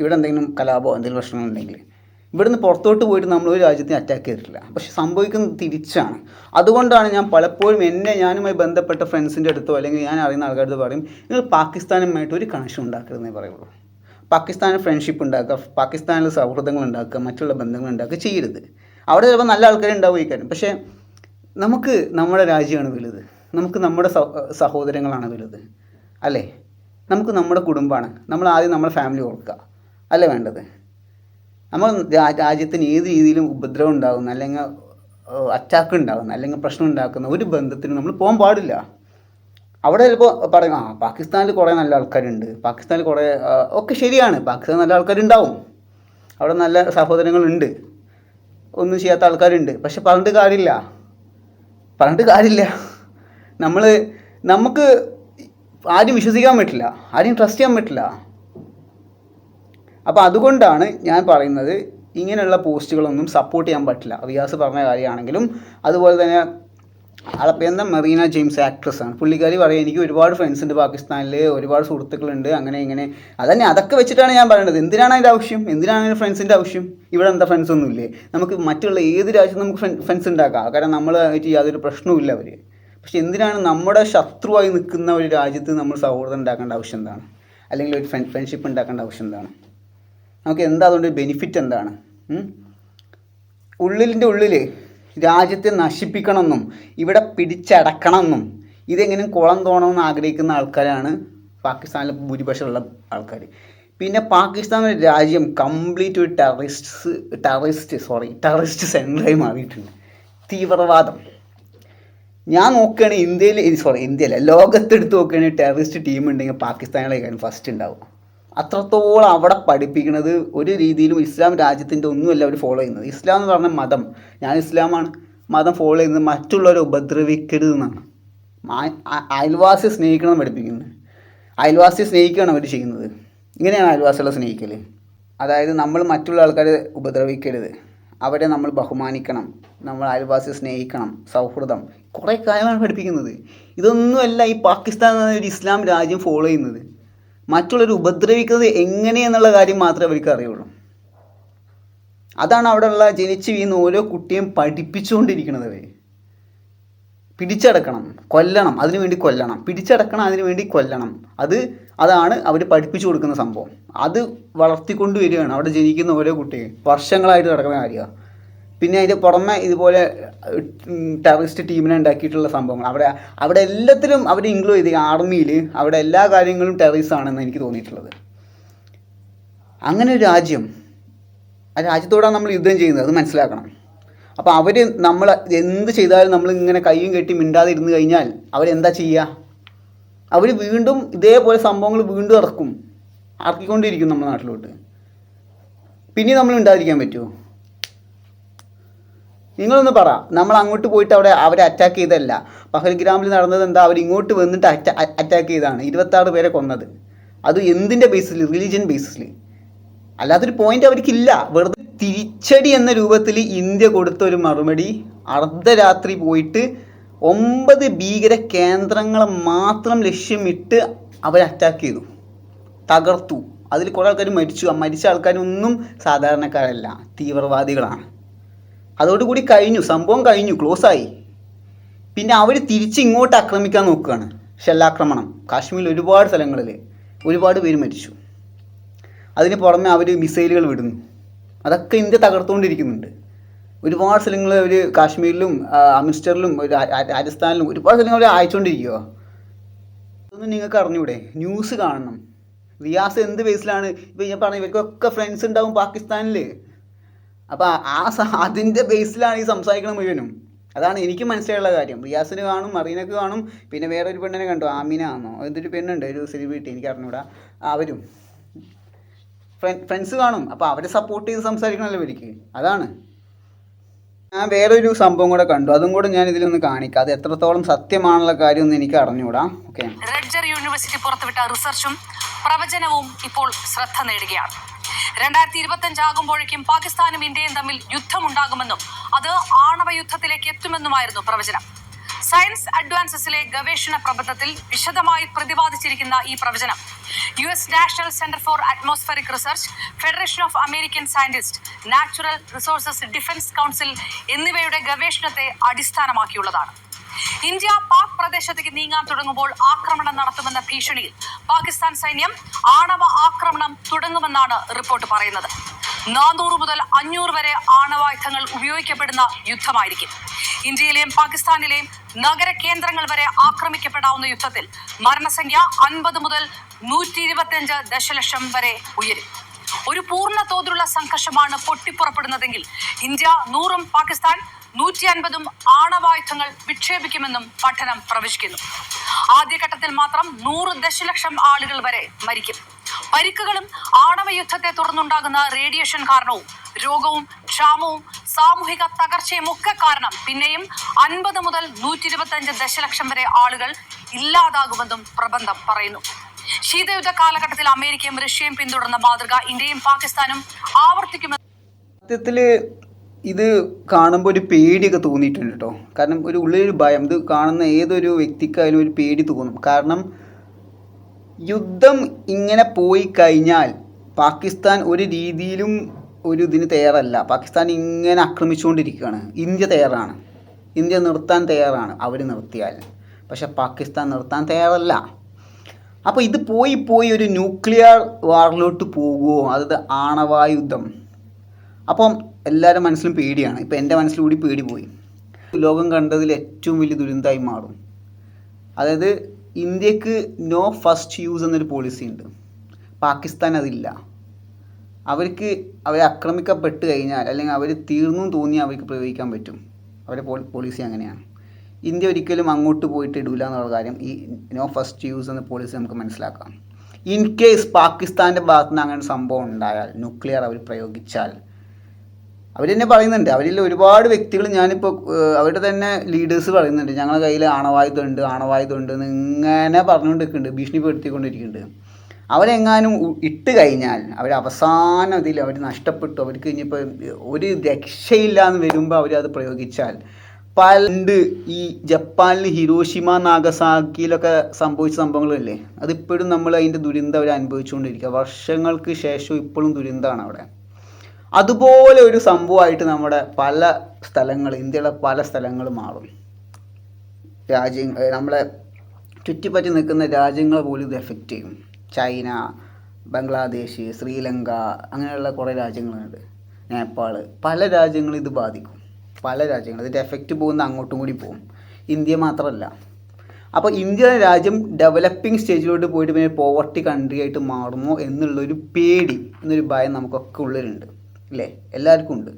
ഇവിടെ എന്തെങ്കിലും കലാപോ എന്തെങ്കിലും പ്രശ്നങ്ങളുണ്ടെങ്കിൽ ഇവിടുന്ന് പുറത്തോട്ട് പോയിട്ട് നമ്മൾ ഒരു രാജ്യത്തെ അറ്റാക്ക് ചെയ്തിട്ടില്ല. പക്ഷെ സംഭവിക്കുന്നത് തിരിച്ചാണ്. അതുകൊണ്ടാണ് ഞാൻ പലപ്പോഴും എന്നെ ഞാനുമായി ബന്ധപ്പെട്ട ഫ്രണ്ട്സിന്റെ അടുത്തോ അല്ലെങ്കിൽ ഞാൻ അറിയുന്ന ആൾക്കാരുടെ അടുത്ത് പറയും നിങ്ങൾ പാകിസ്ഥാനുമായിട്ട് ഒരു കണക്ഷൻ ഉണ്ടാക്കരുതെന്നേ പറയുള്ളൂ. പാകിസ്ഥാനിൽ ഫ്രണ്ട്ഷിപ്പ് ഉണ്ടാക്കുക പാകിസ്ഥാനിൽ സൗഹൃദങ്ങൾ ഉണ്ടാക്കുക മറ്റുള്ള ബന്ധങ്ങൾ ഉണ്ടാക്കുക ചെയ്യരുത്. അവിടെ ചിലപ്പോൾ നല്ല ആൾക്കാരുണ്ടാവും ഈ കാര്യം. പക്ഷേ നമുക്ക് നമ്മുടെ രാജ്യമാണ് വലുത്. നമുക്ക് നമ്മുടെ സഹോദരങ്ങളാണ് വലുത്. അല്ലേ? നമുക്ക് നമ്മുടെ കുടുംബമാണ്. നമ്മൾ ആദ്യം നമ്മുടെ ഫാമിലി ഓർക്കുക. അല്ലേ വേണ്ടത്? നമ്മൾ രാജ്യത്തിന് ഏത് രീതിയിലും ഉപദ്രവം ഉണ്ടാകുന്ന അല്ലെങ്കിൽ അറ്റാക്ക് ഉണ്ടാകുന്ന അല്ലെങ്കിൽ പ്രശ്നം ഉണ്ടാക്കുന്ന ഒരു ബന്ധത്തിന് നമ്മൾ പോകാൻ പാടില്ല. അവിടെ ചിലപ്പോൾ പറയും ആ പാകിസ്ഥാനിൽ കുറേ നല്ല ആൾക്കാരുണ്ട്. പാകിസ്ഥാനിൽ കുറേ ഒക്കെ ശരിയാണ്. പാകിസ്ഥാൻ നല്ല ആൾക്കാരുണ്ടാവും. അവിടെ നല്ല സഹോദരങ്ങളുണ്ട്. ഒന്നും ചെയ്യാത്ത ആൾക്കാരുണ്ട്. പക്ഷെ പറഞ്ഞിട്ട് കാര്യമില്ല. പറഞ്ഞിട്ട് കാര്യമില്ല. നമ്മൾ നമുക്ക് ആരും വിശ്വസിക്കാൻ പറ്റില്ല. ആരും ട്രസ്റ്റ് ചെയ്യാൻ പറ്റില്ല. അപ്പോൾ അതുകൊണ്ടാണ് ഞാൻ പറയുന്നത് ഇങ്ങനെയുള്ള പോസ്റ്റുകളൊന്നും സപ്പോർട്ട് ചെയ്യാൻ പറ്റില്ല. റിയാസ് പറഞ്ഞ കാര്യമാണെങ്കിലും അതുപോലെ തന്നെ അളപ്പേന്ത മെറീന ജെയിംസ് ആക്ട്രസ് ആണ്. പുള്ളിക്കാരി പറയാം എനിക്ക് ഒരുപാട് ഫ്രണ്ട്സ് ഉണ്ട് പാകിസ്ഥാനിൽ ഒരുപാട് സുഹൃത്തുക്കളുണ്ട് അങ്ങനെ ഇങ്ങനെ. അതന്നെ അതൊക്കെ വെച്ചിട്ടാണ് ഞാൻ പറയുന്നത്. എന്തിനാണ് അതിന്റെ ആവശ്യം? എന്തിനാണ് അതിന്റെ ഫ്രണ്ട്സിന്റെ ആവശ്യം? ഇവിടെ എന്താ ഫ്രണ്ട്സ് ഒന്നുമില്ലേ നമുക്ക് മറ്റുള്ള ഏത് രാജ്യത്തും നമുക്ക് ഫ്രണ്ട്സ് ഉണ്ടാക്കാം. കാരണം നമ്മൾ ആയിട്ട് യാതൊരു പ്രശ്നവുമില്ല അവർ പക്ഷെ എന്തിനാണ് നമ്മുടെ ശത്രുവായി നിൽക്കുന്ന ഒരു രാജ്യത്ത് നമ്മൾ സൗഹൃദം ഉണ്ടാക്കേണ്ട ആവശ്യം എന്താണ്? അല്ലെങ്കിൽ ഒരു ഫ്രണ്ട് ഫ്രണ്ട്ഷിപ്പ് ഉണ്ടാക്കേണ്ട ആവശ്യം എന്താണ്? നമുക്ക് എന്താ അതുകൊണ്ട് ബെനിഫിറ്റ് എന്താണ്? ഉള്ളിലിന്റെ ഉള്ളിൽ രാജ്യത്തെ നശിപ്പിക്കണമെന്നും ഇവിടെ പിടിച്ചടക്കണമെന്നും ഇതെങ്ങനെയും കുളം തോണമെന്ന് ആഗ്രഹിക്കുന്ന ആൾക്കാരാണ് പാകിസ്ഥാനിലെ ഭൂരിപക്ഷമുള്ള ആൾക്കാർ പിന്നെ പാകിസ്ഥാൻ ഒരു രാജ്യം കംപ്ലീറ്റ് ഒരു ടെററിസ്റ്റ് ടെററിസ്റ്റ് സോറി ടെററിസ്റ്റ് സെന്ററായി മാറിയിട്ടുണ്ട്. തീവ്രവാദം. ഞാൻ നോക്കുകയാണെങ്കിൽ ഇന്ത്യയിൽ സോറി ഇന്ത്യയിലെ ലോകത്തെടുത്ത് നോക്കുകയാണെങ്കിൽ ടെററിസ്റ്റ് ടീം ഉണ്ടെങ്കിൽ പാകിസ്ഥാനിലേക്കാണ് ഫസ്റ്റ് ഉണ്ടാവുക അത്രത്തോളം അവിടെ പഠിപ്പിക്കുന്നത് ഒരു രീതിയിലും ഇസ്ലാം രാജ്യത്തിന്റെ ഒന്നുമല്ല അവർ ഫോളോ ചെയ്യുന്നത്. ഇസ്ലാം എന്ന് പറഞ്ഞ മതം. ഞാൻ ഇസ്ലാമാണ്. മതം ഫോളോ ചെയ്യുന്നത് മറ്റുള്ളവരെ ഉപദ്രവിക്കരുത് എന്നാണ് അയൽവാസിയെ സ്നേഹിക്കണം പഠിപ്പിക്കുന്നത്. അയൽവാസിയെ സ്നേഹിക്കുകയാണ് അവർ ചെയ്യുന്നത്. ഇങ്ങനെയാണ് അയൽവാസികളെ സ്നേഹിക്കൽ. അതായത് നമ്മൾ മറ്റുള്ള ആൾക്കാരെ ഉപദ്രവിക്കരുത്. അവരെ നമ്മൾ ബഹുമാനിക്കണം. നമ്മൾ അയൽവാസിയെ സ്നേഹിക്കണം. സൗഹൃദം. കുറേ കാര്യമാണ് പഠിപ്പിക്കുന്നത്. ഇതൊന്നുമല്ല ഈ പാകിസ്ഥാൻ എന്ന ഒരു ഇസ്ലാം രാജ്യം ഫോളോ ചെയ്യുന്നത്. മറ്റുള്ളവർ ഉപദ്രവിക്കുന്നത് എങ്ങനെയെന്നുള്ള കാര്യം മാത്രമേ അവർക്ക് അറിയുള്ളൂ. അതാണ് അവിടെയുള്ള ജനിച്ചു വീഴുന്ന ഓരോ കുട്ടിയും പഠിപ്പിച്ചുകൊണ്ടിരിക്കുന്നത് പിടിച്ചടക്കണം കൊല്ലണം അതിനു വേണ്ടി കൊല്ലണം. പിടിച്ചടക്കണം അതിനു വേണ്ടി കൊല്ലണം. അത് അതാണ് അവർ പഠിപ്പിച്ചു കൊടുക്കുന്ന സംഭവം. അത് വളർത്തിക്കൊണ്ട് വരികയാണ് അവിടെ ജനിക്കുന്ന ഓരോ കുട്ടിയും വർഷങ്ങളായിട്ട് നടക്കുന്ന കാര്യമാണ്. പിന്നെ അതിന്റെ പുറമെ ഇതുപോലെ ടെററിസ്റ്റ് ടീമിനെ ഉണ്ടാക്കിയിട്ടുള്ള സംഭവങ്ങൾ. അവിടെ അവിടെ എല്ലാത്തിലും അവർ ഇൻക്ലൂഡ് ചെയ്ത് ആർമിയിൽ അവിടെ എല്ലാ കാര്യങ്ങളും ടെററിസ്റ്റ് ആണെന്ന് എനിക്ക് തോന്നിയിട്ടുള്ളത്. അങ്ങനെ ഒരു രാജ്യം ആ രാജ്യത്തോടാണ് നമ്മൾ യുദ്ധം ചെയ്യുന്നത് അത് മനസ്സിലാക്കണം. അപ്പോൾ അവർ നമ്മൾ എന്ത് ചെയ്താലും നമ്മൾ ഇങ്ങനെ കൈയും കെട്ടി മിണ്ടാതെ ഇരുന്ന് കഴിഞ്ഞാൽ അവരെന്താ ചെയ്യുക അവർ വീണ്ടും ഇതേപോലെ സംഭവങ്ങൾ വീണ്ടും ഇറക്കും ഇറക്കിക്കൊണ്ടിരിക്കും നമ്മുടെ നാട്ടിലോട്ട്. പിന്നെ നമ്മൾ ഉണ്ടാതിരിക്കാൻ പറ്റുമോ? നിങ്ങളൊന്ന് പറ. നമ്മൾ അങ്ങോട്ട് പോയിട്ട് അവിടെ അവരെ അറ്റാക്ക് ചെയ്തല്ല പഹൽഗ്രാമിൽ നടന്നത് എന്താ? അവർ ഇങ്ങോട്ട് വന്നിട്ട് അറ്റാ അറ്റാക്ക് ചെയ്താണ് ഇരുപത്താറ് പേരെ കൊന്നത്. അത് എന്തിന്റെ ബേസിൽ റിലീജിയൻ ബേസിൽ അല്ലാത്തൊരു പോയിന്റ് അവർക്കില്ല. വെറുതെ തിരിച്ചടി എന്ന രൂപത്തിൽ ഇന്ത്യ കൊടുത്ത ഒരു മറുപടി അർദ്ധരാത്രി പോയിട്ട് ഒമ്പത് ഭീകര കേന്ദ്രങ്ങളെ മാത്രം ലക്ഷ്യമിട്ട് അവർ അറ്റാക്ക് ചെയ്തു. തകർത്തു. അതിൽ കുറേ ആൾക്കാർ മരിച്ചു. ആ മരിച്ച ആൾക്കാരൊന്നും സാധാരണക്കാരല്ല. തീവ്രവാദികളാണ്. അതോടുകൂടി കഴിഞ്ഞു സംഭവം കഴിഞ്ഞു ക്ലോസ് ആയി. പിന്നെ അവർ തിരിച്ച് ഇങ്ങോട്ട് ആക്രമിക്കാൻ നോക്കുകയാണ് ഷെല്ലാക്രമണം. കാശ്മീരിൽ ഒരുപാട് സ്ഥലങ്ങളിൽ ഒരുപാട് പേര് മരിച്ചു. അതിന് പുറമെ അവർ മിസൈലുകൾ വിടുന്നു. അതൊക്കെ ഇന്ത്യ തകർത്തുകൊണ്ടിരിക്കുന്നുണ്ട്. ഒരുപാട് സ്ഥലങ്ങൾ അവർ കാശ്മീരിലും അമിസ്റ്ററിലും രാജസ്ഥാനിലും ഒരുപാട് സ്ഥലങ്ങൾ അവർ അയച്ചുകൊണ്ടിരിക്കുക അതൊന്നും നിങ്ങൾക്ക് അറിഞ്ഞൂടെ? ന്യൂസ് കാണണം. റിയാസ് എന്ത് ബേസിലാണ് ഇപ്പം ഞാൻ പറഞ്ഞു ഇവർക്കൊക്കെ ഫ്രണ്ട്സ് ഉണ്ടാവും പാകിസ്ഥാനിൽ അപ്പോൾ ആ അതിന്റെ ബേസിലാണ് ഈ സംസാരിക്കണം മുഴുവനും. അതാണ് എനിക്ക് മനസ്സിലായുള്ള കാര്യം. റിയാസിന് കാണും മറീനക്ക് കാണും പിന്നെ വേറെ ഒരു പെണ്ണിനെ കണ്ടു ആമിന ആണോ എന്തൊരു പെണ്ണുണ്ട് ഒരു സെലിബ്രിറ്റി എനിക്ക് അറിഞ്ഞൂടാ. അവരും ഫ്രണ്ട്സ് കാണും. അപ്പോൾ അവരെ സപ്പോർട്ട് ചെയ്ത് സംസാരിക്കണമല്ലോ ഇവർക്ക്. അതാണ്. ഞാൻ വേറൊരു സംഭവം കൂടെ കണ്ടു. അതും കൂടെ ഞാൻ ഇതിലൊന്ന് കാണിക്കാം. അത് എത്രത്തോളം സത്യമാണുള്ള ഒന്ന് എനിക്ക് അറിഞ്ഞുകൂടാ ഓക്കെ യൂണിവേഴ്സിറ്റി പുറത്തുവിട്ട റിസർച്ചും പ്രവചനവും ഇപ്പോൾ ശ്രദ്ധ നേടുകയാണ്. രണ്ടായിരത്തി ഇരുപത്തഞ്ച് ആകുമ്പോഴേക്കും പാകിസ്ഥാനും ഇന്ത്യയും തമ്മിൽ യുദ്ധമുണ്ടാകുമെന്നും അത് ആണവ യുദ്ധത്തിലേക്ക് എത്തുമെന്നുമായിരുന്നു പ്രവചനം. സയൻസ് അഡ്വാൻസസിലെ ഗവേഷണ പ്രബന്ധത്തിൽ വിശദമായി പ്രതിപാദിച്ചിരിക്കുന്ന ഈ പ്രവചനം. U S national center for atmospheric research federation of American scientist natural resources defense council എന്നിവയുടെ ഗവേഷണത്തെ അടിസ്ഥാനമാക്കിയുള്ളതാണ്. ഇന്ത്യ പാക് പ്രദേശത്തേക്ക് നീങ്ങാൻ തുടങ്ങുമ്പോൾ ആക്രമണം നടത്തുമെന്ന ഭീഷണിയിൽ പാകിസ്ഥാൻ സൈന്യം ആണവ ആക്രമണം തുടങ്ങുമെന്നാണ് റിപ്പോർട്ട് പറയുന്നത്. നാനൂറ് മുതൽ അഞ്ഞൂറ് വരെ ആണവായുധങ്ങൾ ഉപയോഗിക്കപ്പെടുന്ന യുദ്ധമായിരിക്കും. ഇന്ത്യയിലെയും പാകിസ്ഥാനിലെയും നഗര കേന്ദ്രങ്ങൾ വരെ ആക്രമിക്കപ്പെടാവുന്ന യുദ്ധത്തിൽ മരണസംഖ്യ അൻപത് മുതൽ നൂറ്റി ഇരുപത്തിയഞ്ച് ദശലക്ഷം വരെ ഉയരും. ഒരു പൂർണ തോതിലുള്ള സംഘർഷമാണ് പൊട്ടിപ്പുറപ്പെടുന്നതെങ്കിൽ ഇന്ത്യ നൂറും പാകിസ്ഥാൻ നൂറ്റി അൻപതും ആണവായുധങ്ങൾ വിക്ഷേപിക്കുമെന്നും പഠനം പ്രവചിക്കുന്നു. ആദ്യഘട്ടത്തിൽ മാത്രം നൂറ് ദശലക്ഷം ആളുകൾ വരെ മരിക്കും. പരിക്കുകളും ആണവ യുദ്ധത്തെ തുടർന്നുണ്ടാകുന്ന റേഡിയേഷൻ കാരണവും രോഗവും ക്ഷാമവും സാമൂഹിക തകർച്ചയും ഒക്കെ കാരണം പിന്നെയും അൻപത് മുതൽ നൂറ്റി ഇരുപത്തിയഞ്ച് ദശലക്ഷം വരെ ആളുകൾ ഇല്ലാതാകുമെന്നും പ്രബന്ധം പറയുന്നു. ശീതയുദ്ധ കാലഘട്ടത്തിൽ അമേരിക്കയും റഷ്യയും പിന്തുടർന്ന മാതൃക ഇന്ത്യയും പാകിസ്ഥാനും ആവർത്തിക്കുമെന്ന് സത്യത്തിൽ ഇത് കാണുമ്പോൾ ഒരു പേടിയൊക്കെ തോന്നിയിട്ടുണ്ട് കേട്ടോ കാരണം ഒരു ഉള്ളിലൊരു ഭയം ഇത് കാണുന്ന ഏതൊരു വ്യക്തിക്കായാലും ഒരു പേടി തോന്നും. കാരണം യുദ്ധം ഇങ്ങനെ പോയി കഴിഞ്ഞാൽ പാകിസ്ഥാൻ ഒരു രീതിയിലും ഒരു ഇതിന് തയ്യാറല്ല. പാകിസ്ഥാൻ ഇങ്ങനെ ആക്രമിച്ചുകൊണ്ടിരിക്കുകയാണ് ഇന്ത്യ തയ്യാറാണ്. ഇന്ത്യ നിർത്താൻ തയ്യാറാണ് അവർ നിർത്തിയാൽ. പക്ഷേ പാകിസ്ഥാൻ നിർത്താൻ തയ്യാറല്ല. അപ്പോൾ ഇത് പോയി പോയി ഒരു ന്യൂക്ലിയർ വാറിലോട്ട് പോകുമോ അതായത് ആണവായുദ്ധം അപ്പം എല്ലാവരും മനസ്സിലും പേടിയാണ്. ഇപ്പം എന്റെ മനസ്സിലൂടി പേടി പോയി. ലോകം കണ്ടതിൽ ഏറ്റവും വലിയ ദുരന്തമായി മാറും. അതായത് ഇന്ത്യയ്ക്ക് നോ ഫസ്റ്റ് യൂസ് എന്നൊരു പോളിസി ഉണ്ട്. പാകിസ്ഥാൻ അതില്ല. അവർക്ക് അവരെ ആക്രമിക്കപ്പെട്ട് കഴിഞ്ഞാൽ അല്ലെങ്കിൽ അവർ തീർന്നു തോന്നി അവർക്ക് പ്രയോഗിക്കാൻ പറ്റും. അവരുടെ പോളിസി അങ്ങനെയാണ്. ഇന്ത്യ ഒരിക്കലും അങ്ങോട്ട് പോയിട്ട് ഇടൂല എന്നുള്ള കാര്യം ഈ നോ ഫസ്റ്റ് യൂസ് എന്ന പോളിസി നമുക്ക് മനസ്സിലാക്കാം. ഇൻ കേസ് പാകിസ്ഥാന്റെ ഭാഗത്തുനിന്ന് അങ്ങനെ സംഭവം ഉണ്ടായാൽ ന്യൂക്ലിയർ അവർ പ്രയോഗിച്ചാൽ അവർ തന്നെ പറയുന്നുണ്ട്. അവരിൽ ഒരുപാട് വ്യക്തികൾ ഞാനിപ്പോൾ അവരുടെ തന്നെ ലീഡേഴ്സ് പറയുന്നുണ്ട്. ഞങ്ങളുടെ കയ്യിൽ ആണവായുധമുണ്ട് ആണവായുധമുണ്ട് എന്ന് ഇങ്ങനെ പറഞ്ഞുകൊണ്ടിരിക്കുന്നുണ്ട്. ഭീഷണിപ്പെടുത്തിക്കൊണ്ടിരിക്കുന്നുണ്ട്. അവരെങ്ങാനും ഇട്ട് കഴിഞ്ഞാൽ അവർ അവസാനം ഇതിൽ അവർ നഷ്ടപ്പെട്ടു. അവർക്ക് ഇനിയിപ്പോൾ ഒരു രക്ഷയില്ല എന്ന് വരുമ്പോൾ അവരത് പ്രയോഗിച്ചാൽ പണ്ട് ഈ ജപ്പാനിൽ ഹിരോഷിമ നാഗസാക്കിയിലൊക്കെ സംഭവിച്ച സംഭവങ്ങളില്ലേ? അതിപ്പോഴും നമ്മൾ അതിന്റെ ദുരന്തം അവർ അനുഭവിച്ചുകൊണ്ടിരിക്കുക. വർഷങ്ങൾക്ക് ശേഷം ഇപ്പോഴും ദുരന്തമാണ് അവിടെ. അതുപോലെ ഒരു സംഭവമായിട്ട് നമ്മുടെ പല സ്ഥലങ്ങൾ ഇന്ത്യയിലെ പല സ്ഥലങ്ങൾ മാറും. രാജ്യങ്ങൾ നമ്മളെ ചുറ്റിപ്പറ്റി നിൽക്കുന്ന രാജ്യങ്ങൾ പോലും ഇത് എഫക്റ്റ് ചെയ്യും. ചൈന ബംഗ്ലാദേശ് ശ്രീലങ്ക അങ്ങനെയുള്ള കുറേ രാജ്യങ്ങളുണ്ട്. നേപ്പാൾ പല രാജ്യങ്ങളും ഇത് ബാധിക്കും. പല രാജ്യങ്ങൾ ഇതിന്റെ എഫക്റ്റ് പോകുന്ന അങ്ങോട്ടും കൂടി പോകും. ഇന്ത്യ മാത്രമല്ല. അപ്പോൾ ഇന്ത്യ രാജ്യം ഡെവലപ്പിംഗ് സ്റ്റേജിലോട്ട് പോയിട്ട് പിന്നെ പോവർട്ടി കൺട്രി ആയിട്ട് മാറുമോ എന്നുള്ളൊരു പേടി എന്നൊരു ഭയം നമുക്കൊക്കെ ഉള്ളിലുണ്ട്. അല്ലേ എല്ലാവർക്കും ഉണ്ട്.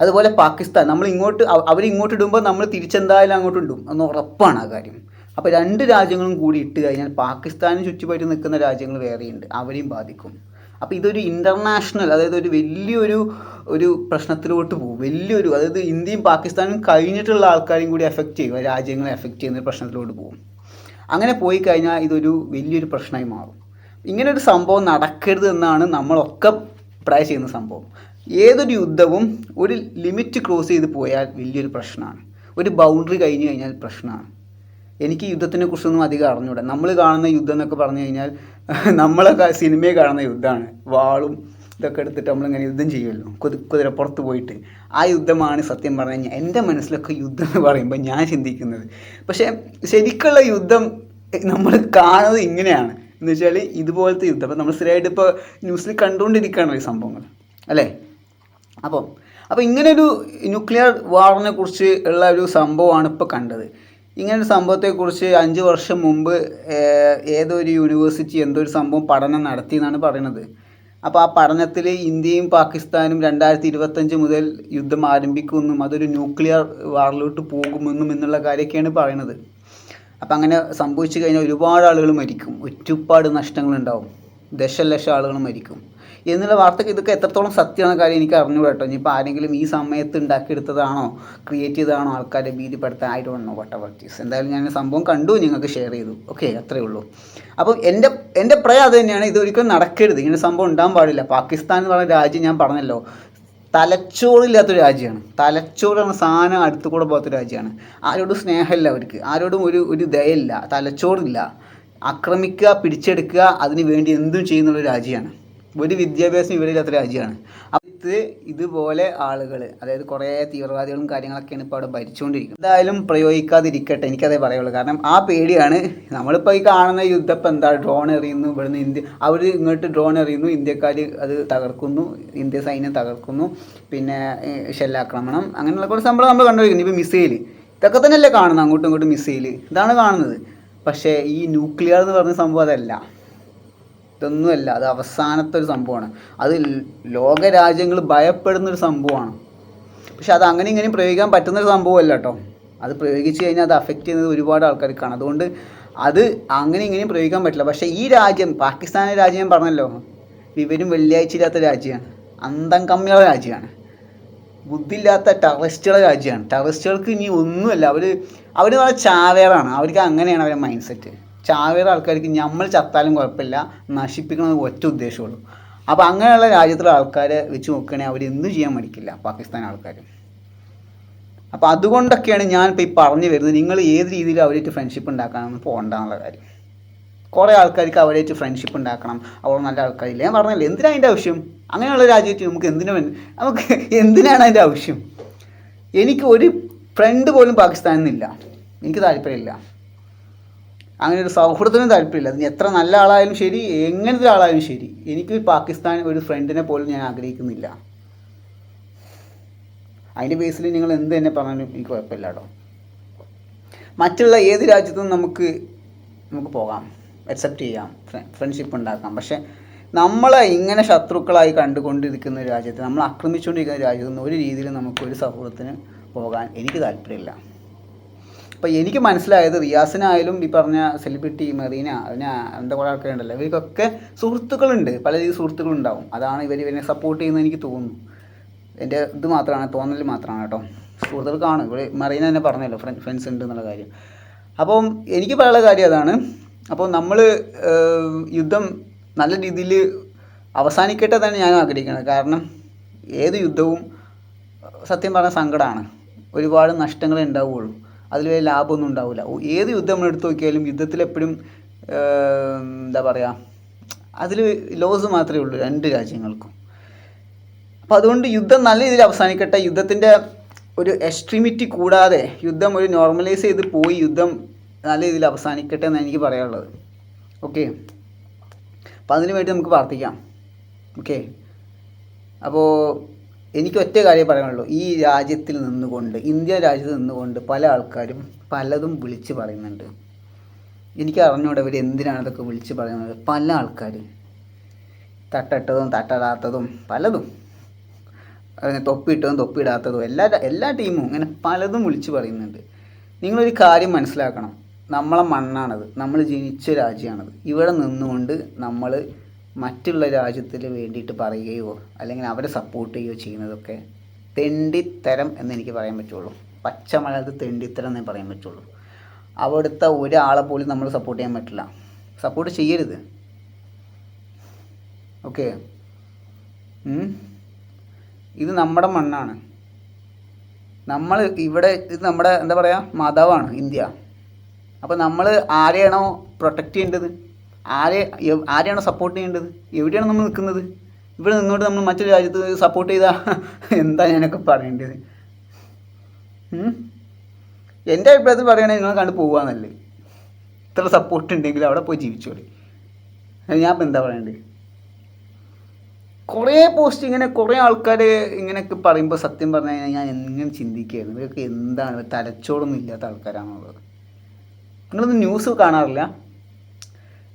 അതുപോലെ പാകിസ്ഥാൻ നമ്മൾ ഇങ്ങോട്ട് അവരിങ്ങോട്ട് ഇടുമ്പോൾ നമ്മൾ തിരിച്ചെന്തായാലും അങ്ങോട്ട് ഇടും. എന്ന് ഉറപ്പാണ് ആ കാര്യം. അപ്പോൾ രണ്ട് രാജ്യങ്ങളും കൂടി ഇട്ട് കഴിഞ്ഞാൽ പാകിസ്ഥാനും ചുറ്റുപറ്റി നിൽക്കുന്ന രാജ്യങ്ങൾ വേറെയുണ്ട് അവരെയും ബാധിക്കും. അപ്പോൾ ഇതൊരു ഇന്റർനാഷണൽ അതായത് ഒരു വലിയൊരു ഒരു പ്രശ്നത്തിലോട്ട് പോകും. വലിയൊരു അതായത് ഇന്ത്യയും പാകിസ്ഥാനും കഴിഞ്ഞിട്ടുള്ള ആൾക്കാരും കൂടി എഫക്റ്റ് ചെയ്യും. രാജ്യങ്ങളെ എഫക്റ്റ് ചെയ്യുന്ന പ്രശ്നത്തിലോട്ട് പോകും. അങ്ങനെ പോയി കഴിഞ്ഞാൽ ഇതൊരു വലിയൊരു പ്രശ്നമായി മാറും. ഇങ്ങനെ ഒരു സംഭവം നടക്കരുത് എന്നാണ് നമ്മളൊക്കെ ട്രൈ ചെയ്യുന്ന സംഭവം. ഏതൊരു യുദ്ധവും ഒരു ലിമിറ്റ് ക്രോസ് ചെയ്ത് പോയാൽ വലിയൊരു പ്രശ്നമാണ്. ഒരു ബൗണ്ടറി കഴിഞ്ഞു കഴിഞ്ഞാൽ പ്രശ്നമാണ്. എനിക്ക് യുദ്ധത്തിനെ കുറിച്ചൊന്നും അധികം അറിഞ്ഞൂടാ. നമ്മൾ കാണുന്ന യുദ്ധം എന്നൊക്കെ പറഞ്ഞു കഴിഞ്ഞാൽ നമ്മളൊക്കെ സിനിമയെ കാണുന്ന യുദ്ധമാണ്. വാളും ഇതൊക്കെ എടുത്തിട്ട് നമ്മളിങ്ങനെ യുദ്ധം ചെയ്യുമല്ലോ. കുതി കുതിരപ്പുറത്ത് പോയിട്ട്. ആ യുദ്ധമാണ് സത്യം പറഞ്ഞു കഴിഞ്ഞാൽ എന്റെ മനസ്സിലൊക്കെ യുദ്ധം എന്ന് പറയുമ്പോൾ ഞാൻ ചിന്തിക്കുന്നത്. പക്ഷേ ശരിക്കുള്ള യുദ്ധം നമ്മൾ കാണുന്നത് ഇങ്ങനെയാണ്. എന്ന് വെച്ചാൽ ഇതുപോലത്തെ യുദ്ധം. അപ്പോൾ നമ്മൾ സ്ഥിരമായിട്ട് ഇപ്പോൾ ന്യൂസിൽ കണ്ടുകൊണ്ടിരിക്കുകയാണ് ഈ സംഭവങ്ങൾ. അല്ലേ? അപ്പം അപ്പോൾ ഇങ്ങനൊരു ന്യൂക്ലിയർ വാറിനെ കുറിച്ച് ഉള്ള ഒരു സംഭവമാണ് ഇപ്പോൾ കണ്ടത്. ഇങ്ങനൊരു സംഭവത്തെക്കുറിച്ച് അഞ്ച് വർഷം മുമ്പ് ഏതൊരു യൂണിവേഴ്സിറ്റി എന്തൊരു സംഭവം പഠനം നടത്തി എന്നാണ് പറയുന്നത് അപ്പോൾ ആ പഠനത്തിൽ ഇന്ത്യയും പാകിസ്ഥാനും രണ്ടായിരത്തി ഇരുപത്തഞ്ച് മുതൽ യുദ്ധം ആരംഭിക്കുമെന്നും അതൊരു ന്യൂക്ലിയർ വാറിലോട്ട് പോകുമെന്നും എന്നുള്ള കാര്യമൊക്കെയാണ് പറയുന്നത് അപ്പം അങ്ങനെ സംഭവിച്ചു കഴിഞ്ഞാൽ ഒരുപാട് ആളുകൾ മരിക്കും. ഒരുപാട് നഷ്ടങ്ങളുണ്ടാവും. ദശലക്ഷം ആളുകൾ മരിക്കും. എന്നുള്ള വാർത്തക്ക് ഇതൊക്കെ എത്രത്തോളം സത്യമാണ് കാര്യം എനിക്ക് അറിഞ്ഞുകൂടാ കേട്ടോ. ഇനിയിപ്പോൾ ആരെങ്കിലും ഈ സമയത്ത് ഉണ്ടാക്കിയെടുത്തതാണോ ക്രിയേറ്റ് ചെയ്തതാണോ ആൾക്കാരെ ഭീതിപ്പെടുത്താൻ? ആയിട്ട് വന്നോ വട്ട് വർട്ടീസ് എന്തായാലും ഞാൻ സംഭവം കണ്ടു നിങ്ങൾക്ക് ഷെയർ ചെയ്തു. ഓക്കെ അത്രേ ഉള്ളൂ. അപ്പം എന്റെ എന്റെ പ്രയം അത് തന്നെയാണ് ഇതൊരിക്കലും നടക്കരുത്. ഇങ്ങനെ സംഭവം ഉണ്ടാകാൻ പാടില്ല. പാകിസ്ഥാൻ എന്ന് പറയുന്ന രാജ്യം ഞാൻ പറഞ്ഞല്ലോ തലച്ചോറില്ലാത്തൊരു രാജ്യമാണ്. തലച്ചോറാണ് സാധനം അടുത്തു കൂടെ പോകാത്ത രാജ്യമാണ്. ആരോടും സ്നേഹമില്ല അവർക്ക്. ആരോടും ഒരു ഒരു ദയയില്ല. തലച്ചോറില്ല. ആക്രമിക്കുക പിടിച്ചെടുക്കുക അതിന് വേണ്ടി എന്തും ചെയ്യുന്നുള്ള രാജ്യമാണ്. ഒരു വിദ്യാഭ്യാസം ഇവരില്ലാത്ത രാജ്യമാണ്. അത് ഇത് ഇതുപോലെ ആളുകൾ അതായത് കുറേ തീവ്രവാദികളും കാര്യങ്ങളൊക്കെയാണ് ഇപ്പോൾ അവിടെ ഭരിച്ചുകൊണ്ടിരിക്കുന്നത് എന്തായാലും പ്രയോഗിക്കാതിരിക്കട്ടെ എനിക്കതേ പറയുള്ളൂ. കാരണം ആ പേടിയാണ് നമ്മളിപ്പോൾ ഈ കാണുന്ന യുദ്ധം ഇപ്പം എന്താ ഡ്രോൺ എറിയുന്നു ഇവിടുന്ന് ഇന്ത്യ അവർ ഇങ്ങോട്ട് ഡ്രോൺ എറിയുന്നു ഇന്ത്യക്കാർ അത് തകർക്കുന്നു ഇന്ത്യ സൈന്യം തകർക്കുന്നു പിന്നെ ഷെല്ലാക്രമണം അങ്ങനെയുള്ള കുറച്ച് സംഭവം നമ്മൾ കണ്ടുപിടിക്കുന്നു ഇപ്പോൾ മിസൈൽ ഇതൊക്കെ തന്നെയല്ലേ കാണുന്നത് അങ്ങോട്ടും ഇങ്ങോട്ടും മിസൈൽ ഇതാണ് കാണുന്നത്. പക്ഷേ ഈ ന്യൂക്ലിയർ എന്ന് പറഞ്ഞ സംഭവം അതല്ല. ഇതൊന്നുമല്ല അത് അവസാനത്തെ ഒരു സംഭവമാണ്. അത് ലോകരാജ്യങ്ങൾ ഭയപ്പെടുന്ന ഒരു സംഭവമാണ്. പക്ഷെ അത് അങ്ങനെ ഇങ്ങനെ പ്രയോഗിക്കാൻ പറ്റുന്ന ഒരു സംഭവമല്ല കേട്ടോ. അത് പ്രയോഗിച്ച് കഴിഞ്ഞാൽ അത് അഫക്റ്റ് ചെയ്യുന്നത് ഒരുപാട് ആൾക്കാർക്കാണ് അതുകൊണ്ട് അത് അങ്ങനെ ഇങ്ങനെയും പ്രയോഗിക്കാൻ പറ്റില്ല. പക്ഷേ ഈ രാജ്യം പാകിസ്ഥാൻ രാജ്യം ഞാൻ പറഞ്ഞല്ലോ. ഇവരും വെള്ളിയാഴ്ച ഇല്ലാത്ത രാജ്യമാണ്. അന്തം കമ്മിയുള്ള രാജ്യമാണ്. ബുദ്ധിയില്ലാത്ത ടെററിസ്റ്റുകളുടെ രാജ്യമാണ്. ടെററിസ്റ്റുകൾക്ക് ഇനി ഒന്നുമല്ല. അവർ അവർ നല്ല ചാവേറാണ്. അവർക്ക് അങ്ങനെയാണ് അവരുടെ മൈൻഡ് സെറ്റ് ചാവേറ ആൾക്കാർക്ക് നമ്മൾ ചത്താലും കുഴപ്പമില്ല നശിപ്പിക്കണമെന്ന് ഒറ്റ ഉദ്ദേശമുള്ളൂ അപ്പോൾ അങ്ങനെയുള്ള രാജ്യത്തുള്ള ആൾക്കാരെ വെച്ച് നോക്കുകയാണെങ്കിൽ അവർ എന്തു ചെയ്യാൻ മടിക്കില്ല പാകിസ്ഥാൻ ആൾക്കാർ അപ്പോൾ അതുകൊണ്ടൊക്കെയാണ് ഞാനിപ്പോൾ ഈ പറഞ്ഞു വരുന്നത് നിങ്ങൾ ഏത് രീതിയിൽ അവരായിട്ട് ഫ്രണ്ട്ഷിപ്പ് ഉണ്ടാക്കാനൊന്നും പോകണ്ടെന്നുള്ള കാര്യം. കുറേ ആൾക്കാർക്ക് അവരായിട്ട് ഫ്രണ്ട്ഷിപ്പ് ഉണ്ടാക്കണം അവർ നല്ല ആൾക്കാരില്ല? ഞാൻ പറഞ്ഞില്ല എന്തിനാണ് അതിന്റെ ആവശ്യം? അങ്ങനെയുള്ള രാജ്യത്ത് നമുക്ക് എന്തിനു നമുക്ക് എന്തിനാണ് അതിന്റെ ആവശ്യം? എനിക്ക് ഒരു ഫ്രണ്ട് പോലും പാകിസ്ഥാനിൽ നിന്നില്ല. എനിക്ക് താല്പര്യമില്ല. അങ്ങനെ ഒരു സൗഹൃദത്തിനും താല്പര്യമില്ല. അതിന് എത്ര നല്ല ആളായാലും ശരി എങ്ങനത്തെ ആളായാലും ശരി. എനിക്ക് പാകിസ്ഥാൻ ഒരു ഫ്രണ്ടിനെ പോലും ഞാൻ ആഗ്രഹിക്കുന്നില്ല. അതിന്റെ ബേസിൽ നിങ്ങൾ എന്ത് തന്നെ പറഞ്ഞാലും എനിക്ക് കുഴപ്പമില്ല കേട്ടോ. മറ്റുള്ള ഏത് രാജ്യത്തും നമുക്ക് നമുക്ക് പോകാം. അക്സെപ്റ്റ് ചെയ്യാം. ഫ്രണ്ട്ഷിപ്പ് ഉണ്ടാക്കാം. പക്ഷേ നമ്മളെ ഇങ്ങനെ ശത്രുക്കളായി കണ്ടുകൊണ്ടിരിക്കുന്ന രാജ്യത്ത് നമ്മൾ ആക്രമിച്ചുകൊണ്ടിരിക്കുന്ന രാജ്യത്ത് നിന്ന് ഒരു രീതിയിലും നമുക്കൊരു സൗഹൃദത്തിന് പോകാൻ എനിക്ക് താല്പര്യമില്ല. അപ്പോൾ എനിക്ക് മനസ്സിലായത് റിയാസിനായാലും ഈ പറഞ്ഞ സെലിബ്രിറ്റി മെറീന അതിന് എന്താ കുറേ ആൾക്കാരുണ്ടല്ലോ ഇവർക്കൊക്കെ സുഹൃത്തുക്കളുണ്ട്. പല രീതിയിൽ സുഹൃത്തുക്കളുണ്ടാവും. അതാണ് ഇവർ ഇവരെ സപ്പോർട്ട് ചെയ്യുന്നത് എനിക്ക് തോന്നുന്നു. എന്റെ ഇത് മാത്രമാണ് തോന്നൽ മാത്രമാണ് കേട്ടോ. സുഹൃത്തുക്കൾ കാണും. ഇവിടെ മെറീന തന്നെ പറഞ്ഞല്ലോ ഫ്രണ്ട് ഫ്രണ്ട്സ് ഉണ്ട് എന്നുള്ള കാര്യം. അപ്പം എനിക്ക് പറയാനുള്ള കാര്യം അതാണ്. അപ്പോൾ നമ്മൾ യുദ്ധം നല്ല രീതിയിൽ അവസാനിക്കട്ടെ തന്നെ ഞാൻ ആഗ്രഹിക്കുന്നത് കാരണം ഏത് യുദ്ധവും സത്യം പറഞ്ഞ സങ്കടമാണ് ഒരുപാട് നഷ്ടങ്ങൾ ഉണ്ടാവുകയുള്ളൂ. അതിൽ വലിയ ലാഭമൊന്നും ഉണ്ടാവില്ല. ഏത് യുദ്ധം നമ്മൾ എടുത്തു നോക്കിയാലും യുദ്ധത്തിൽ എപ്പോഴും എന്താ പറയുക അതിൽ ലോസ് മാത്രമേ ഉള്ളൂ രണ്ട് രാജ്യങ്ങൾക്കും. അപ്പോൾ അതുകൊണ്ട് യുദ്ധം നല്ല രീതിയിൽ അവസാനിക്കട്ടെ. യുദ്ധത്തിന്റെ ഒരു എക്സ്ട്രീമിറ്റി കൂടാതെ യുദ്ധം ഒരു നോർമലൈസ് ചെയ്ത് പോയി യുദ്ധം നല്ല രീതിയിൽ അവസാനിക്കട്ടെ എന്നാണ് എനിക്ക് പറയാനുള്ളത്. ഓക്കെ? അപ്പോൾ അതിന് വേണ്ടി നമുക്ക് പ്രാർത്ഥിക്കാം. ഓക്കെ? അപ്പോൾ എനിക്ക് ഒറ്റ കാര്യം പറയാനുള്ളൂ. ഈ രാജ്യത്തിൽ നിന്നുകൊണ്ട് ഇന്ത്യ രാജ്യത്ത് നിന്നുകൊണ്ട് പല ആൾക്കാരും പലതും വിളിച്ച് പറയുന്നുണ്ട്. എനിക്ക് അറിഞ്ഞൂടെ ഇവർ എന്തിനാണ് ഇതൊക്കെ വിളിച്ച് പറയുന്നത്. പല ആൾക്കാർ തട്ടിട്ടതും തട്ടിടാത്തതും പലതും. തൊപ്പിയിട്ടതും തൊപ്പിയിടാത്തതും എല്ലാ എല്ലാ ടീമും ഇങ്ങനെ പലതും വിളിച്ച് പറയുന്നുണ്ട്. നിങ്ങളൊരു കാര്യം മനസ്സിലാക്കണം. നമ്മളെ മണ്ണാണത്. നമ്മൾ ജനിച്ച രാജ്യമാണത്. ഇവിടെ നിന്നുകൊണ്ട് നമ്മൾ മറ്റുള്ള രാജ്യത്തിന് വേണ്ടിയിട്ട് പറയുകയോ അല്ലെങ്കിൽ അവരെ സപ്പോർട്ട് ചെയ്യുകയോ ചെയ്യുന്നതൊക്കെ തെണ്ടിത്തരം എന്ന് എനിക്ക് പറയാൻ പറ്റുള്ളൂ. പച്ച തെണ്ടിത്തരം എന്നേ പറയാൻ പറ്റുള്ളൂ. അവിടുത്തെ ഒരാളെ പോലും നമ്മൾ സപ്പോർട്ട് ചെയ്യാൻ പറ്റില്ല. സപ്പോർട്ട് ചെയ്യരുത്. ഓക്കെ ഇത് നമ്മുടെ മണ്ണാണ്. നമ്മൾ ഇവിടെ ഇത് നമ്മുടെ എന്താ പറയുക മാതാവാണ് ഇന്ത്യ. അപ്പോൾ നമ്മൾ ആരെയാണോ പ്രൊട്ടക്റ്റ് ചെയ്യേണ്ടത്? ആരെ ആരെയാണ് സപ്പോർട്ട് ചെയ്യേണ്ടത്? എവിടെയാണ് നമ്മൾ നിൽക്കുന്നത്? ഇവിടെ നിന്നുകൊണ്ട് നമ്മൾ മറ്റൊരു രാജ്യത്ത് സപ്പോർട്ട് ചെയ്താൽ എന്താ ഞാനൊക്കെ പറയേണ്ടത്? എന്റെ അഭിപ്രായത്തിൽ പറയുകയാണെങ്കിൽ നിങ്ങൾ കണ്ട് പോകാന്നല്ലേ ഇത്ര സപ്പോർട്ട് ഉണ്ടെങ്കിൽ അവിടെ പോയി ജീവിച്ചോളി. ഞാൻ ഇപ്പം എന്താ പറയണ്ടേ? കുറേ പോസ്റ്റ് ഇങ്ങനെ കുറേ ആൾക്കാർ ഇങ്ങനെയൊക്കെ പറയുമ്പോൾ സത്യം പറഞ്ഞു കഴിഞ്ഞാൽ ഞാൻ എങ്ങനെ ചിന്തിക്കുകയായിരുന്നു. ഇവരൊക്കെ എന്താണ്? തലച്ചോടൊന്നും ഇല്ലാത്ത ആൾക്കാരാണുള്ളത് നിങ്ങളൊന്നും ന്യൂസ് കാണാറില്ല?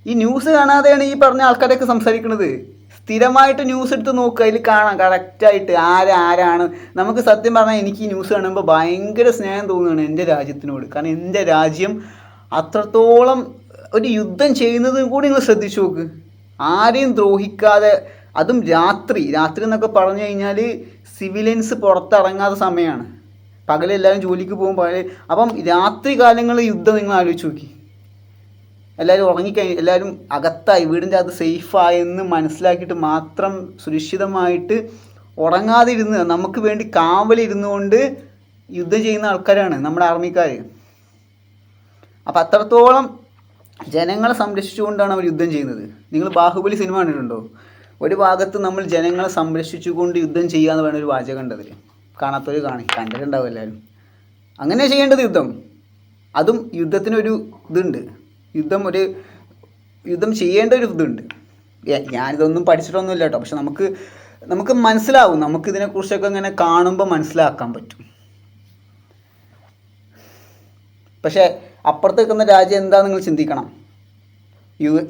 ഈ ന്യൂസ് കാണാതെയാണ് ഈ പറഞ്ഞ ആൾക്കാരൊക്കെ സംസാരിക്കുന്നത് സ്ഥിരമായിട്ട് ന്യൂസ് എടുത്ത് നോക്കുക അതിൽ കാണാം കറക്റ്റായിട്ട് ആരാരാണ് നമുക്ക് സത്യം പറഞ്ഞാൽ എനിക്ക് ഈ ന്യൂസ് കാണുമ്പോൾ ഭയങ്കര സ്നേഹം തോന്നുകയാണ് എന്റെ രാജ്യത്തിനോട്. കാരണം എന്റെ രാജ്യം അത്രത്തോളം ഒരു യുദ്ധം ചെയ്യുന്നത് കൂടി നിങ്ങൾ ശ്രദ്ധിച്ചു നോക്ക്. ആരെയും ദ്രോഹിക്കാതെ അതും രാത്രി രാത്രി എന്നൊക്കെ പറഞ്ഞു കഴിഞ്ഞാൽ സിവിലിയൻസ് പുറത്തിറങ്ങാത്ത സമയമാണ് പകലെല്ലാവരും ജോലിക്ക് പോകും പകൽ അപ്പം രാത്രി കാലങ്ങളിൽ യുദ്ധം നിങ്ങൾ ആലോചിച്ച് നോക്കി. എല്ലാവരും ഉറങ്ങിക്കഴിഞ്ഞ് എല്ലാവരും അകത്തായി വീടിന്റെ അത് സേഫായെന്ന് മനസ്സിലാക്കിയിട്ട് മാത്രം സുരക്ഷിതമായിട്ട് ഉറങ്ങാതിരുന്ന് നമുക്ക് വേണ്ടി കാവലിരുന്നു കൊണ്ട് യുദ്ധം ചെയ്യുന്ന ആൾക്കാരാണ് നമ്മുടെ ആർമിക്കാർ അപ്പം അത്രത്തോളം ജനങ്ങളെ സംരക്ഷിച്ചുകൊണ്ടാണ് അവർ യുദ്ധം ചെയ്യുന്നത്. നിങ്ങൾ ബാഹുബലി സിനിമ കണ്ടിട്ടുണ്ടോ? ഒരു ഭാഗത്ത് നമ്മൾ ജനങ്ങളെ സംരക്ഷിച്ചുകൊണ്ട് യുദ്ധം ചെയ്യുക എന്ന് പറയുന്ന ഒരു വാചകം കണ്ടതിൽ കാണാത്തവർ കാണി കണ്ടിട്ടുണ്ടാവും എല്ലാവരും അങ്ങനെ ചെയ്യേണ്ടത് യുദ്ധം. അതും യുദ്ധത്തിനൊരു ഇതുണ്ട്. യുദ്ധം ഒരു യുദ്ധം ചെയ്യേണ്ട ഒരു ഇതുണ്ട്. ഞാനിതൊന്നും പഠിച്ചിട്ടൊന്നുമില്ല കേട്ടോ. പക്ഷെ നമുക്ക് നമുക്ക് മനസ്സിലാവും. നമുക്ക് ഇതിനെക്കുറിച്ചൊക്കെ ഇങ്ങനെ കാണുമ്പോൾ മനസ്സിലാക്കാൻ പറ്റും. പക്ഷേ അപ്പുറത്ത് നിൽക്കുന്ന രാജ്യം എന്താ നിങ്ങൾ ചിന്തിക്കണം. യു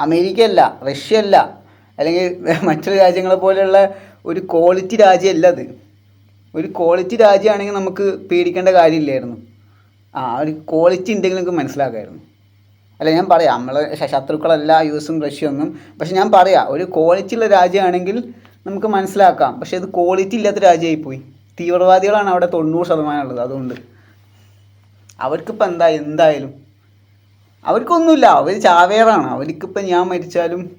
അമേരിക്ക അല്ല റഷ്യ അല്ല അല്ലെങ്കിൽ മറ്റു രാജ്യങ്ങളെ പോലെയുള്ള ഒരു ക്വാളിറ്റി രാജ്യമല്ല അത്. ഒരു ക്വാളിറ്റി രാജ്യമാണെങ്കിൽ നമുക്ക് പേടിക്കേണ്ട കാര്യമില്ലായിരുന്നു. ആ ഒരു ക്വാളിറ്റി ഉണ്ടെങ്കിൽ നമുക്ക് മനസ്സിലാക്കാമായിരുന്നു അല്ല ഞാൻ പറയാം. നമ്മൾ ശത്രുക്കളല്ല യു എസും റഷ്യ ഒന്നും പക്ഷെ ഞാൻ പറയാം. ഒരു ക്വാളിറ്റി ഉള്ള രാജ്യമാണെങ്കിൽ നമുക്ക് മനസ്സിലാക്കാം. പക്ഷെ ഇത് ക്വാളിറ്റി ഇല്ലാത്ത രാജ്യമായി പോയി. തീവ്രവാദികളാണ് അവിടെ തൊണ്ണൂറ് ശതമാനം ഉള്ളത് അതുകൊണ്ട്. അവർക്കിപ്പോൾ എന്താ എന്തായാലും? അവർക്കൊന്നുമില്ല. അവർ ചാവേറാണ്. അവർക്കിപ്പോൾ ഞാൻ മരിച്ചാലും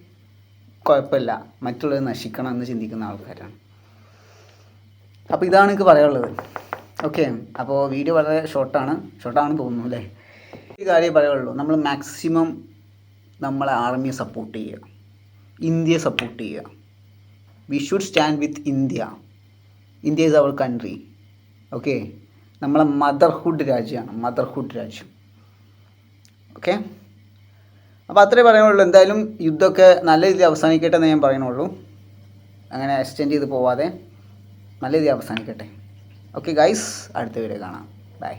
കുഴപ്പമില്ല. മറ്റുള്ളവർ നശിക്കണം എന്ന് ചിന്തിക്കുന്ന ആൾക്കാരാണ്. അപ്പോൾ ഇതാണ് എനിക്ക് പറയാനുള്ളത്. ഓക്കെ. അപ്പോൾ വീഡിയോ വളരെ ഷോർട്ടാണ് ഷോർട്ടാണെന്ന് തോന്നുന്നു അല്ലേ? ഒരു കാര്യമേ പറയുള്ളൂ നമ്മൾ മാക്സിമം നമ്മളെ ആർമിയെ സപ്പോർട്ട് ചെയ്യുക. ഇന്ത്യയെ സപ്പോർട്ട് ചെയ്യുക. We should stand with India. India is our country okay നമ്മളെ മദർഹുഡ് രാജ്യമാണ്. മദർഹുഡ് രാജ്യം. ഓക്കെ അപ്പോൾ അത്രേ പറയാനുള്ളൂ. എന്തായാലും യുദ്ധമൊക്കെ നല്ല രീതിയിൽ അവസാനിക്കട്ടെ എന്ന് ഞാൻ പറയുന്നുള്ളൂ അങ്ങനെ എക്സ്റ്റെൻഡ് ചെയ്ത് പോവാതെ നല്ല രീതിയിൽ അവസാനിക്കട്ടെ. ഓക്കെ ഗൈസ് അടുത്ത വീഡിയോ കാണാം. ബൈ